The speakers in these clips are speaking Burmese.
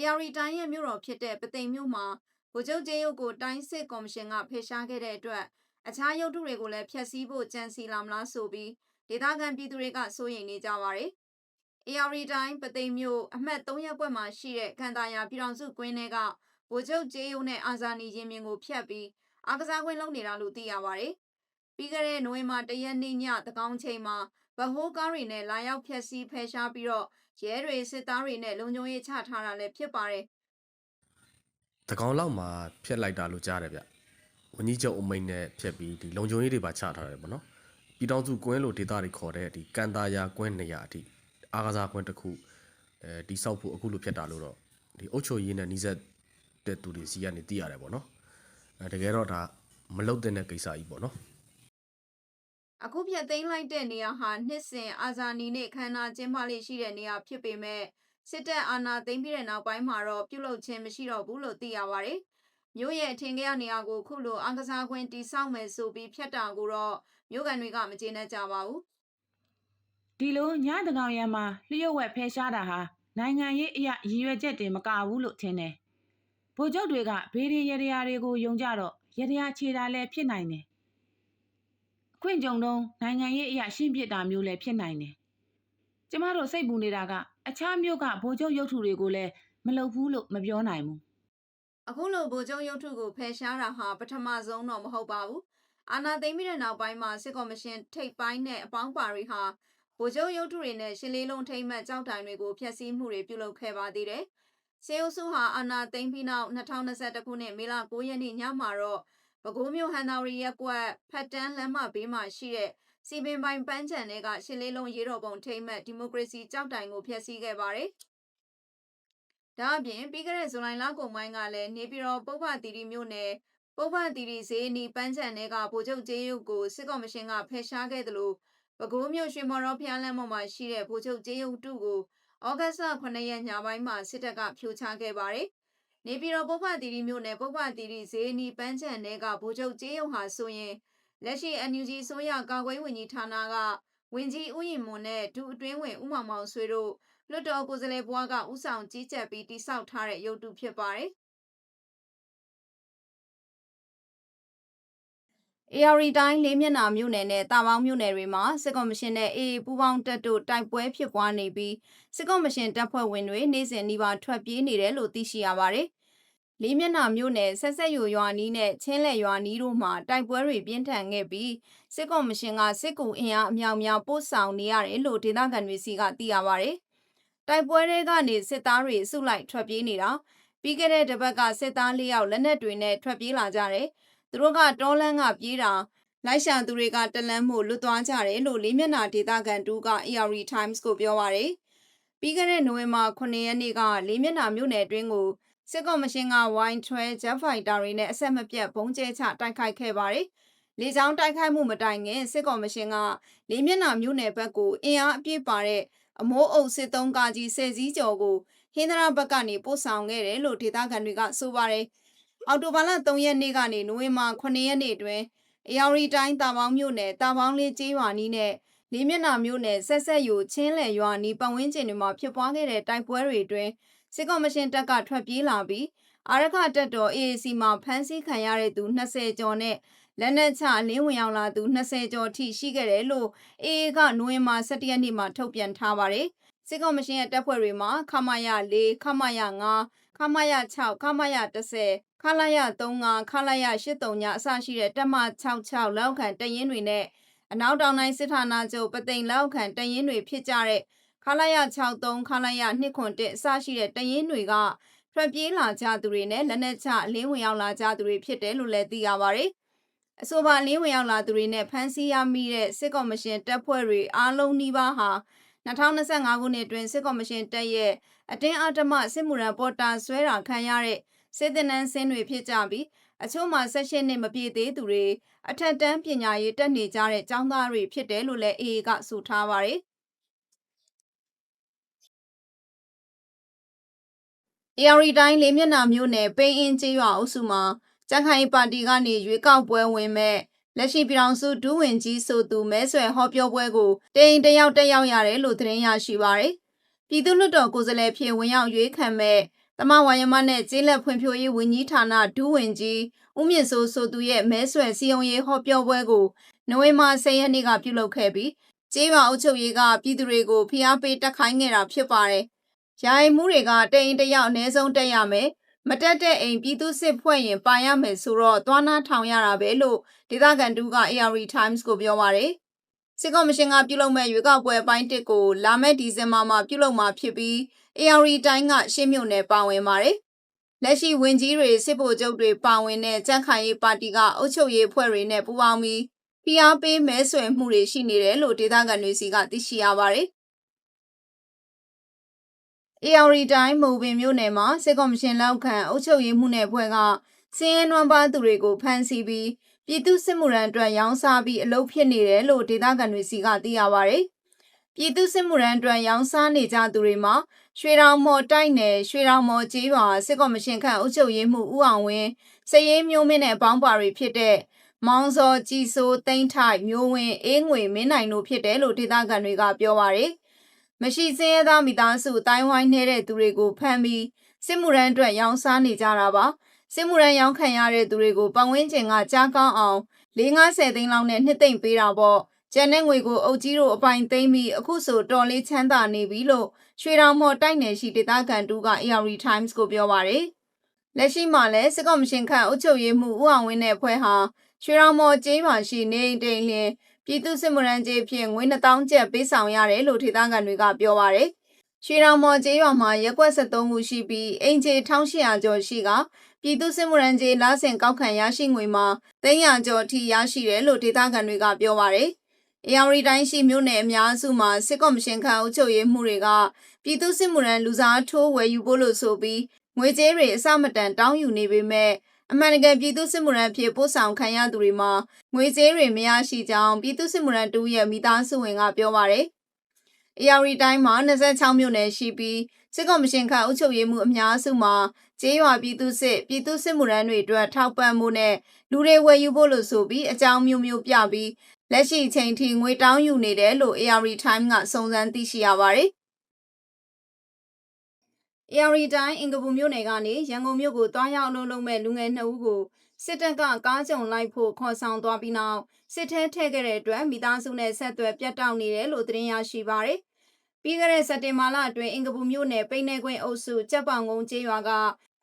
AR တိုင်းရဲ့မြို့တော်ဖြစ်တဲ့ပသိမ်မြို့မှာဗိုလ်ချုပ်ကျေးရုပ်ကိုတိုင်းစစ်ကော်မရှင်ကဖယ်ရှားခဲ့တဲ့အတွက်အခြားရုပ်ထုတွေကိုလည်းဖျက်ဆီးဖို့ကြံစီလာမလားဆိုပြီးဒေသခံပြည်သူတွေကစိုးရိမ်နေကြပါတယ်။ AR တိုင်းပသိမ်မြို့အမှတ်3ရပ်ကွက်မှာရှိတဲ့ခန္တာယာပြည်တော်စုကွင်းထဲကဗိုလ်ချုပ်ကျေးရုပ်နဲ့အာဇာနည်ရင်မြင်ကိုဖျက်ပြီးအားကစားကွင်းလုပ်နေတာလို့သိရပါတယ်။ပြီးခဲ့တဲ့နိုဝင်ဘာ၁ရက်နေ့ညတကောင်ချိန်မှာ ဗဟိုးကားတွေနဲ့လာရောက်ဖျက်ဆီးဖယ်ရှားပြီးတော့ရဲတွေစစ်သားတွေနဲ့လုံခြုံရေးချထားတာလည်းဖြစ်ပါတယ်တကောင်လောက်မှာဖျက်လိုက်တာလို့ကြားတယ်ဗျဝင်းကြီးချုပ်အမိန်နဲ့ဖျက်ပြီးဒီလုံခြုံရေးတွေပါချထားတယ်ပေါ့နော်ပြည်တော်စုကွင်းလို့ဒေတာတွေခေါ်တဲ့ဒီကန်တာယာကွင်းနေရာအထိအားကစားကွင်းတစ်ခုအဲဒီဆောက်ဖို့အခုလိုဖျက်တာလို့တော့ဒီအုတ်ချိုရေးနဲ့နီးစပ်တဲ့သူတွေစီကနေသိရတယ်ပေါ့နော်အဲတကယ်တော့ဒါမလုတ်တဲ့ကိစ္စကြီးပေါ့နော်။ အခုပြတ်သိမ်းလိုက်တဲ့နေရာဟာနှစ်စဉ်အာဇာနည်နဲ့ခန္ဓာကျင်းပလေးရှိတဲ့နေရာဖြစ်ပေမဲ့စစ်တပ်အာဏာသိမ်းပြီးတဲ့နောက်ပိုင်းမှာတော့ပြုလုပ်ခြင်းမရှိတော့ဘူးလို့သိရပါတယ်။မြို့ရဲ့အထင်ကရနေရာကိုခုလိုအားကစားကွင်းတိစောက်မယ်ဆိုပြီးဖျက်တာကိုတော့မြို့ကန်တွေကမကျေနပ်ကြပါဘူး။ဒီလိုညတကောင်ရံမှာလျှို့ဝှက်ဖယ်ရှားတာဟာနိုင်ငံရေးအရာရည်ရွယ်ချက်တင်မကဘူးလို့ထင်တယ်။ဗိုလ်ချုပ်တွေကဘေးရီရရတွေကိုယုံကြတော့ရရခြေတာလည်းဖြစ်နိုင်တယ်။အ ခွင့်ကြုံတော့နိုင်ငံရေးအရာရှင်းပြတာမျိုးလည်းဖြစ်နိုင်တယ်။ကျမတို့စိတ်ပူနေတာကအခြားမျိုးကဗိုလ်ချုပ်ရုပ်ထုတွေကိုလည်းမလုပ်ဘူးလို့မပြောနိုင်ဘူးအခုလိုဗိုလ်ချုပ်ရုပ်ထုကိုဖယ်ရှားတာဟာပထမဆုံးတော့မဟုတ်ပါဘူး။အာဏာသိမ်းပြီးတဲ့နောက်ပိုင်းမှာစစ်ကော်မရှင်ထိပ်ပိုင်းနဲ့အပေါင်းပါတွေဟာဗိုလ်ချုပ်ရုပ်ထုတွေနဲ့ရှစ်လေးလုံးထိမ့်မှတ်ကြောက်တိုင်တွေကိုဖျက်ဆီးမှုတွေပြုလုပ်ခဲ့ပါသေးတယ်။စေအုပ်စုဟာအာဏာသိမ်းပြီးနောက်2021ခုနှစ်မေလ9ရက်နေ့ညမှာတော့ ပဲခူးမြို့ဟန်နာရီရက်ကွက်ဖတ်တန်းလမ်းမဘေးမှာရှိတဲ့စီပင်ပိုင်ပန်းချံတွေကရှစ်လေးလုံးရေတော်ပုံထိမ့်မှတ်ဒီမိုကရေစီကြောက်တိုင်ကိုဖျက်ဆီးခဲ့ပါတယ်။ဒါအပြင်ပြီးခဲ့တဲ့ဇူလိုင်လကုန်ပိုင်းကလည်းနေပြည်တော်ပုဗ္ဗတီရီမြို့နယ်ပုဗ္ဗတီရီဈေးနီပန်းချံတွေကဗိုလ်ချုပ်ကျေးရုပ်ကိုစစ်ကော်မရှင်ကဖယ်ရှားခဲ့တယ်လို့ပဲခူးမြို့ရွှေမော်တော်ဖျားလမ်းပေါ်မှာရှိတဲ့ဗိုလ်ချုပ်ကျေးရုပ်တုကိုဩဂတ်စ်လ9ရက်ညပိုင်းမှာစစ်တပ်ကဖြိုချခဲ့ပါတယ်။ နေပြည်တော်ပုဗ္ဗတီရီမြို့နယ်ပုဗ္ဗတီရီဈေးနီပန်းချံတွေကဗိုလ်ချုပ်ကျေးရုပ်ဟာဆိုရင်လက်ရှိ NUG ဆိုရကာကွယ်ဝင်ကြီးဌာနကဝင်ကြီးဦးရင်မွန်နဲ့ဒုအတွင်းဝင်ဦးမောင်မောင်ဆွေတို့လွတ်တော်ကိုယ်စားလှယ်ဘွားကဥဆောင်ကြီးကြပ်ပြီးတိစောက်ထားတဲ့ရုပ်တုဖြစ်ပါတယ်။ AR တိုင်းလေးမျက်နှာမြို့နယ်နဲ့တာပေါင်းမြို့နယ်တွေမှာစစ်ကော်မရှင်နဲ့ AA ပူးပေါင်းတပ်တို့တိုက်ပွဲဖြစ်ပွားနေပြီးစစ်ကော်မရှင်တပ်ဖွဲ့ဝင်တွေနေ့စဉ်နှီးပါထွက်ပြေးနေတယ်လို့သိရှိရပါတယ်။လေးမျက်နှာမြို့နယ်ဆက်ဆက်ယူရွာနီးနဲ့ချင်းလက်ရွာနီးတို့မှာတိုက်ပွဲတွေပြင်းထန်ခဲ့ပြီးစစ်ကော်မရှင်ကစစ်ကူအင်အားအမြောက်များပို့ဆောင်နေရတယ်လို့ဒေသခံတွေစီကသိရပါတယ်။တိုက်ပွဲတွေကနေစစ်သားတွေစုလိုက်ထွက်ပြေးနေတာပြီးခဲ့တဲ့တပတ်ကစစ်သား၄ယောက်လက်နက်တွေနဲ့ထွက်ပြေးလာကြတယ်။ သူတို့ကတောလန်းကပြေးတာလိုက်ရှာသူတွေကတလန်းမှုလွတ်သွားကြတယ်လို့လေးမျက်နှာဒေသခံတူက AR Times ကိုပြောပါတယ်။ပြီးခဲ့တဲ့နိုဝင်ဘာ9ရက်နေ့ကလေးမျက်နှာမြို့နယ်အတွင်းကိုစစ်ကော်မရှင်ကဝိုင်းထွဲဂျက်ဖိုက်တာတွေနဲ့အဆက်မပြတ်ဘုံကျဲချတိုက်ခိုက်ခဲ့ပါတယ်။လေကြောင်းတိုက်ခိုက်မှုမတိုင်ခင်စစ်ကော်မရှင်ကလေးမျက်နှာမြို့နယ်ဘက်ကိုအင်အားအပြည့်ပါတဲ့အမိုးအုပ်စစ်သုံးကားကြီးဆယ်စည်းကျော်ကိုဟင်းသရဘက်ကနေပို့ဆောင်ခဲ့တယ်လို့ဒေသခံတွေကဆိုပါတယ်။ အော်တိုဘာလ3ရက်နေ့ကနေနိုဝင်ဘာ9ရက်နေ့အတွင်းအယောရီတိုင်းတာပေါင်းမြို့နယ်တာပေါင်းလေးကျေးရွာနီးနဲ့လေးမျက်နှာမြို့နယ်ဆက်ဆက်ယူချင်းလယ်ရွာနီးပတ်ဝန်းကျင်တွေမှာဖြစ်ပွားခဲ့တဲ့တိုက်ပွဲတွေအတွင်းစစ်ကော်မရှင်တပ်ကထွက်ပြေးလာပြီးအာရခတပ်တော် AAC မှာဖမ်းဆီးခံရတဲ့သူ20ကျော်နဲ့လက်နက်ချလင်းဝင်ရောက်လာသူ20ကျော်ထိရှိခဲ့တယ်လို့ AA ကနိုဝင်ဘာ17ရက်နေ့မှာထုတ်ပြန်ထားပါတယ်။စစ်ကော်မရှင်ရဲ့တပ်ဖွဲ့တွေမှာခမာယ4ခမာယ5 ခမာယ6ခမာယ10ခလာယ35ခလာယ83ညအစရှိတဲ့တပ်မ66လောက်ခံတရင်တွေနဲ့အနောက်တောင်တိုင်းစစ်ဌာနချုပ်ပသိမ်လောက်ခံတရင်တွေဖြစ်ကြတဲ့ခလာယ63ခလာယ201အစရှိတဲ့တရင်တွေကထွက်ပြေးလာကြသူတွေနဲ့လက်နက်ချအလင်းဝင်ရောက်လာကြသူတွေဖြစ်တယ်လို့လည်းသိရပါတယ်။အဆိုပါအလင်းဝင်ရောက်လာသူတွေနဲ့ဖမ်းဆီးရမိတဲ့စစ်ကော်မရှင်တပ်ဖွဲ့တွေအားလုံးနီးပါးဟာ 2025ခုနှစ်အတွင်းစစ်ကော်မရှင်တပ်ရဲ့အတင်းအဓမ္မစစ်မှုရန်ပေါ်တာဆွဲတာခံရတဲ့စစ်တပ်နန်းစင်းတွေဖြစ်ကြပြီးအချို့မှာ16နှစ်မပြည့်သေးသူတွေအထက်တန်းပညာရေးတက်နေကြတဲ့ကျောင်းသားတွေဖြစ်တယ်လို့လည်း AA ကဆိုထားပါတယ်။ AR တိုင်းလေးမျက်နှာမြို့နယ်ပိန်းအင်းကျေးရွာအုပ်စုမှာကြက်ခိုင်ပါတီကနေရွေးကောက်ပွဲဝင်မဲ့ လက်ရှိပြည်ထောင်စုဒူးဝင်ကြီးဆိုသူမဲဆွယ်ဟောပြောပွဲကိုတိန်တယောက်တက်ရောက်ရတယ်လို့သတင်းရရှိပါရယ်ပြည်သူ့လွှတ်တော်ကိုယ်စားလှယ်ဖြစ်ဝင်ရောက်ရွေးခံမဲ့ပတမဝါယမနဲ့ကျေးလက်ဖွံ့ဖြိုးရေးဝန်ကြီးဌာနဒူးဝင်ကြီးဦးမြင့်စိုးဆိုသူရဲ့မဲဆွယ်စည်းရုံးရေးဟောပြောပွဲကိုနိုဝင်ဘာ10ရက်နေ့ကပြုလုပ်ခဲ့ပြီးကျေးရွာအုပ်ချုပ်ရေးကပြည်သူတွေကိုဖိအားပေးတက်ခိုင်းခဲ့တာဖြစ်ပါတယ်။ယာယီမှုတွေကတအိမ်တစ်ယောက်အနည်းဆုံးတက်ရမယ်။ မတက်တဲ့အိမ်ပြည်သူစစ်ဖွဲ့ရင်ပါရမယ်ဆိုတော့သွားနာထောင်ရတာပဲလို့ဒေသခံတူက AR Times ကိုပြောပါတယ်။စစ်ကော်မရှင်ကပြုလုပ်မဲ့ရွေးကောက်ပွဲအပိုင်းတစ်ကိုလာမယ့်ဒီဇင်ဘာမှာပြုလုပ်မှာဖြစ်ပြီး AR တိုင်းကရှင်းမြုံနယ်ပါဝင်ပါတယ်။လက်ရှိဝင်ကြီးတွေစစ်ဗိုလ်ချုပ်တွေပါဝင်တဲ့ကြန့်ခိုင်ရေးပါတီကအုပ်ချုပ်ရေးအဖွဲ့တွေနဲ့ပူးပေါင်းပြီး PR ပေးမဲဆွယ်မှုတွေရှိနေတယ်လို့ဒေသခံတွေစီကသိရှိရပါတယ်။ AR တိုင်းမူပင်မြို့နယ်မှာစစ်ကော်မရှင်လက်အောက်ခံအုပ်ချုပ်ရေးမှုနယ်ဖွဲ့ကစင်းရဲနွမ်းပါသူတွေကိုဖမ်းဆီးပြီးပြည်သူစစ်မှုရန်အတွက်ရောင်းစားပြီးအလုပ်ဖြစ်နေတယ်လို့ဒေသခံတွေစီကသိရပါတယ်။ပြည်သူစစ်မှုရန်အတွက်ရောင်းစားနေကြသူတွေမှာရွှေတောင်မော်တိုက်နယ်ရွှေတောင်မော်ကျေးရွာစစ်ကော်မရှင်ခန့်အုပ်ချုပ်ရေးမှုဦးအောင်ဝင်းစည်ရေးမျိုးမင်းနဲ့အပေါင်းပါတွေဖြစ်တဲ့မောင်စောကြည်စိုးတိမ့်ထိုက်မျိုးဝင်းအေးငွေမင်းနိုင်တို့ဖြစ်တယ်လို့ဒေသခံတွေကပြောပါတယ်။ မရှိစင်းရဲသားမိသားစုတိုင်းဝိုင်းနေတဲ့သူတွေကိုဖမ်းပြီးစစ်မှုရန်အတွက်ရောင်းစားနေကြတာပါ။စစ်မှုရန်ရောင်းခံရတဲ့သူတွေကိုပတ်ဝန်းကျင်ကကြားကောင်းအောင်450သိန်းလောက်နဲ့နှစ်သိမ့်ပေးတာပေါ့။ကျန်တဲ့ငွေကိုအုပ်ကြီးတို့အပိုင်သိမ်းပြီးအခုဆိုတော်လေးချမ်းသာနေပြီလို့ရွှေတောင်မော်တိုက်နယ်ရှိဒေသခံတူက AR Times ကိုပြောပါတယ်။လက်ရှိမှာလည်းစစ်ကော်မရှင်ခန့်အုပ်ချုပ်ရေးမှုဦးအောင်ဝင်းနဲ့ဖွဲ့ဟာရွှေတောင်မော်ကျေးရွာရှိနေအိမ်တိန်လျင် ပြည်သူစစ်မှုရန်ကျေးဖြင့်ငွေ2000ကျပ်ပေးဆောင်ရတယ်လို့ဒေသခံတွေကပြောပါတယ်။ရွှေတောင်မော်ကျေးရွာမှာရက်ကွက်73ခုရှိပြီးအိမ်ခြေ1800ကျော်ရှိကပြည်သူစစ်မှုရန်ကျေးလာဆင်ကောက်ခံရရှိငွေမှာ300ကျော်ထိရရှိတယ်လို့ဒေသခံတွေကပြောပါတယ်။အေရီတိုင်းရှိမြို့နယ်အများစုမှာစစ်ကော်မရှင်ခန့်အုပ်ချုပ်ရေးမှုတွေကပြည်သူစစ်မှုရန်လူစားထိုးဝယ်ယူဖို့လို့ဆိုပြီးငွေကြေးတွေအစမတန်တောင်းယူနေပေမဲ့ အမှန်တကယ်ပြည်သူစစ်မှုရန်ဖြစ်ပို့ဆောင်ခံရသူတွေမှာငွေကြေးတွေမရရှိကြောင်းပြည်သူစစ်မှုရန်တူရဲ့မိသားစုဝင်ကပြောပါတယ်။ AR တိုင်းမှာ26မြို့နယ်ရှိပြီးစစ်ကော်မရှင်ခန့်အုပ်ချုပ်ရေးမှုအများစုမှာကျေးရွာပြည်သူစစ်ပြည်သူစစ်မှုရန်တွေအတွက်ထောက်ပံ့မှုနဲ့လူတွေဝယ်ယူဖို့လို့ဆိုပြီးအကြောင်းမျိုးမျိုးပြပြီးလက်ရှိအချိန်ထိငွေတောင်းယူနေတယ်လို့ AR Time ကစုံစမ်းသိရှိရပါတယ်။ AR တိုင်းအင်္ဂပူမြို့နယ်ကနေ ရန်ကုန်မြို့ကိုတွားရောက်အလုပ်လုပ်မဲ့လူငယ်နှစ်ဦးကို စစ်တပ်က ကားကြုံလိုက်ဖို့ ခေါ်ဆောင်သွားပြီးနောက် စစ်ထဲထည့်ခဲ့တဲ့အတွက် မိသားစုနဲ့ ဆက်သွယ်ပြတ်တောက်နေတယ်လို့ သတင်းရရှိပါရယ်။ပြီးခဲ့တဲ့ စက်တင်ဘာလအတွင်း အင်္ဂပူမြို့နယ် ပိန်းနေကွင်းအုပ်စု ကြက်ပောင်ကုန်းကျေးရွာက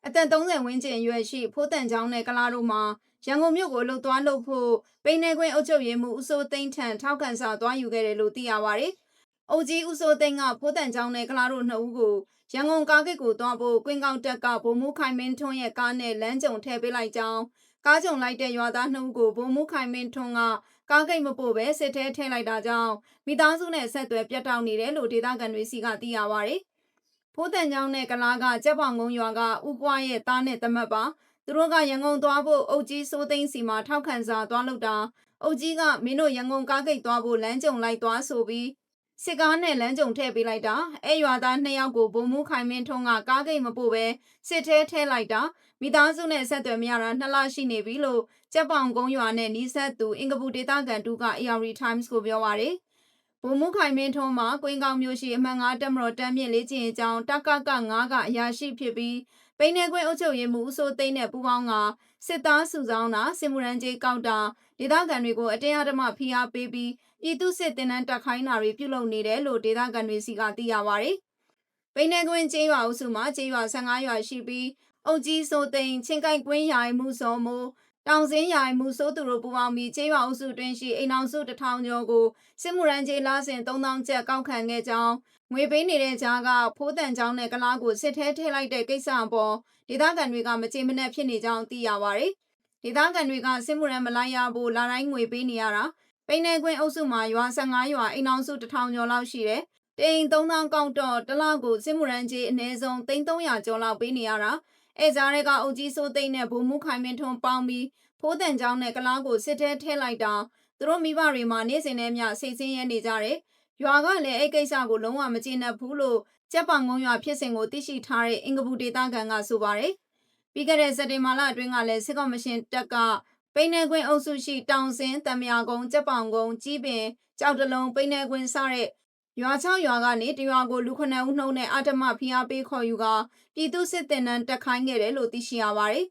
အသက်30ဝန်းကျင်အရွယ်ရှိ ဖိုးတန်ချောင်းနဲ့ကလာတို့မှာ ရန်ကုန်မြို့ကိုလှုပ်သွားလှုပ်ဖို့ ပိန်းနေကွင်းအုပ်ချုပ်ရေးမှူး ဦးစိုးသိန်းထံ ထောက်ခံစာသွားယူခဲ့တယ်လို့ သိရပါရယ်။ အုပ်ကြီးဦးစိုးသိန်းကဖိုးတန်ချောင်းနဲ့ကလာတို့နှစ်ဦးကိုရန်ကုန်ကားဂိတ်ကိုသွားဖို့ကွင်းကောက်တက်ကဗိုလ်မှူးခိုင်မင်းထွန်းရဲ့ကားနဲ့လမ်းကြုံထည့်ပေးလိုက်ကြောင်းကားကြုံလိုက်တဲ့ရွာသားနှစ်ဦးကိုဗိုလ်မှူးခိုင်မင်းထွန်းကကားဂိတ်မပို့ပဲစစ်ထဲထည့်လိုက်တာကြောင့်မိသားစုနဲ့ဆက်သွယ်ပြတ်တောက်နေတယ်လို့ဒေသခံတွေစီကသိရပါဗျ။ဖိုးတန်ကျောင်းနဲ့ကလားကကြက်ပောင်ကုန်းရွာကဥပွားရဲ့သားနဲ့တမတ်ပါသူတို့ကရန်ကုန်သွားဖို့အုပ်ကြီးစိုးသိန်းစီမှာထောက်ခံစာသွားလုပ်တာအုပ်ကြီးကမင်းတို့ရန်ကုန်ကားဂိတ်သွားဖို့လမ်းကြုံလိုက်သွားဆိုပြီး စစ်ကားနဲ့လမ်းကြုံထည့်ပေးလိုက်တာအဲရွာသားနှစ်ယောက်ကိုဗိုလ်မှူးခိုင်မင်းထွန်းကကားဂိတ်မပို့ပဲစစ်ထဲထည့်လိုက်တာမိသားစုနဲ့ဆက်သွယ်မရတာနှစ်လရှိနေပြီလို့ကျက်ပောင်ကုန်းရွာနဲ့နီးစပ်သူအင်္ဂပူဒေသခံတူက AR Times ကိုပြောပါရယ်ဗိုလ်မှူးခိုင်မင်းထွန်းမှာကွင်းကောင်းမျိုးရှိအမှန်ငါတက်မတော်တမ်းမြင့်လေးကျင်အကြောင်းတကက9ကအရာရှိဖြစ်ပြီးပိန်းနေကွင်းအုပ်ချုပ်ရေးမှူးဦးစိုးသိန်းနဲ့ပူးပေါင်းက စစ်သားစုဆောင်တာစစ်မှုရန်ကြီးကောက်တာဒေသခံတွေကိုအတင်းအဓမ္မဖိအားပေးပြီးပြည်သူစစ်တင်နန်းတက်ခိုင်းတာတွေပြုလုပ်နေတယ်လို့ဒေသခံတွေစီကသိရပါဗျ။ပိန်းနေကွင်းကျေးရွာအုပ်စုမှာကျေးရွာ15ရွာရှိပြီးအုတ်ကြီးစိုးသိန်းချင်းကိုက်ကွင်းယာယီမှုစောမိုး တောင်စင်းယာယီမှုစိုးသူတို့ပူပေါင်းပြီးကျေးရွာအုပ်စုတွင်ရှိအိမ်အောင်စုတထောင်ကျော်ကိုစစ်မှုရန်ကျေးလာစဉ်3000ကျပ်ကောက်ခံခဲ့ကြောင်းငွေပေးနေတဲ့ကြားကဖိုးတန်ချောင်းနဲ့ကလားကိုစစ်ထဲထည့်လိုက်တဲ့ကိစ္စအပေါ်ဒေသခံတွေကမကြေမနက်ဖြစ်နေကြောင်းသိရပါဗျ။ဒေသခံတွေကစစ်မှုရန်မလိုက်ရဖို့လာတိုင်းငွေပေးနေရတာပိန်းနေကွင်းအုပ်စုမှာရွာ15ရွာအိမ်အောင်စု1000ကျော်လောက်ရှိတယ်။တိန်3000ကောက်တော့တစ်လကိုစစ်မှုရန်ကြီးအနည်းဆုံး300ကျော်လောက်ပေးနေရတာ။ အဲကြားတွေကအုပ်ကြီးစိုးသိန်းနဲ့ဗိုလ်မှူးခိုင်မင်းထွန်းပေါင်းပြီးဖိုးတန်ချောင်းနဲ့ကလားကိုစစ်ထဲထည့်လိုက်တာသူတို့မိဘတွေမှာနေ့စဉ်နဲ့မျှစိတ်ဆင်းရဲနေကြတယ်။ရွာကလည်းအဲ့ကိစ္စကိုလုံးဝမကျေနပ်ဘူးလို့ကျက်ပောင်ကုန်းရွာဖြစ်စဉ်ကိုသိရှိထားတဲ့အင်္ဂပူဒေသခံကဆိုပါတယ်။ပြီးခဲ့တဲ့စက်တင်ဘာလအတွင်းကလည်းစစ်ကော်မရှင်တပ်ကပိန်းနေကွင်းအုပ်စုရှိတောင်စင်းတံမြကုန်းကြက်ပောင်ကုန်းကြီးပင်ကြောက်တလုံးပိန်းနေကွင်းစတဲ့ ရွာချောင်းရွာကနေတရွာကိုလူ9ဦးနှုံးနဲ့အာတမဖိအားပေးခေါ်ယူကပြည်သူစစ်တင်နန်းတက်ခိုင်းခဲ့တယ်လို့သိရှိရပါတယ်